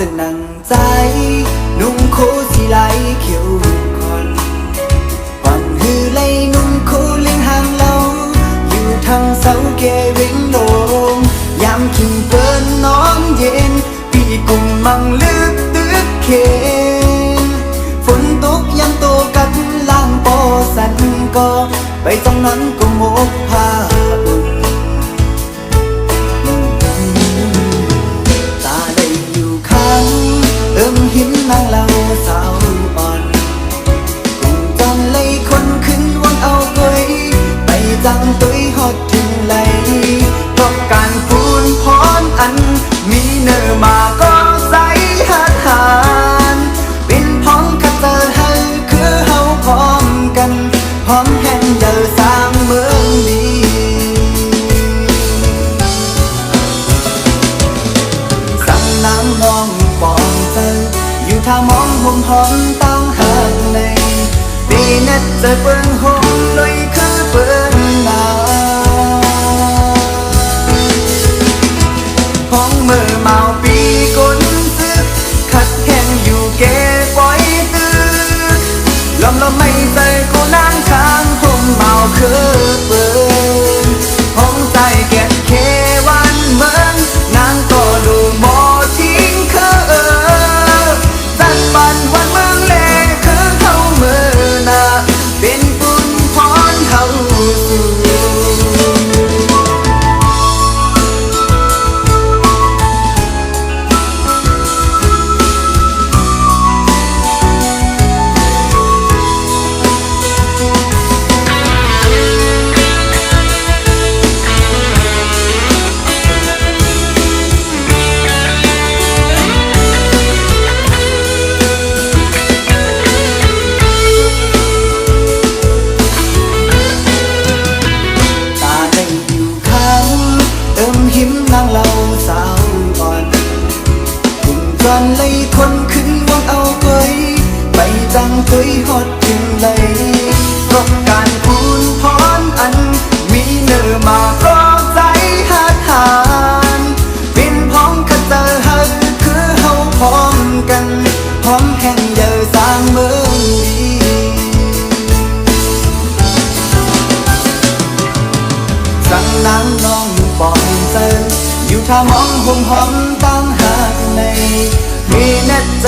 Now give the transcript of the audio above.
จะนั่งใจ นุ่งโคสีไหลเขียวคนปังฮือไลนุ่งโคเลี้ยงหางเราอยู่ทางเสาเกวิงโลงยามขิงเปิ้นน้องเย็น ปีกุ่มมังลึกตึกเคนฝนตกยังโตกันล่างปอสันก็ไปตรงนั้นก็หมกผ้า ร้อมแสร้างเมืองดี สั่งน้ำมองปองเจออยู่ท่ามองห่มหอมต้องหักในปีนัดเจอเปิ้งหงลย กันเลยคนขึ้นวังเอาไว้ไปจังเคยฮอดถึงเลยเพราะการพูนพรอัน มีเนื้อมาก็ใจหาทานเป็นพ้องคันเตอร์หักคือเฮาพร้อมกัน พร้อมแห่งเยอสร้างเมืองดีสั่งน้ำน้องปองเจออยู่ท่ามองห่มหอมตา กในมีเน็ตใ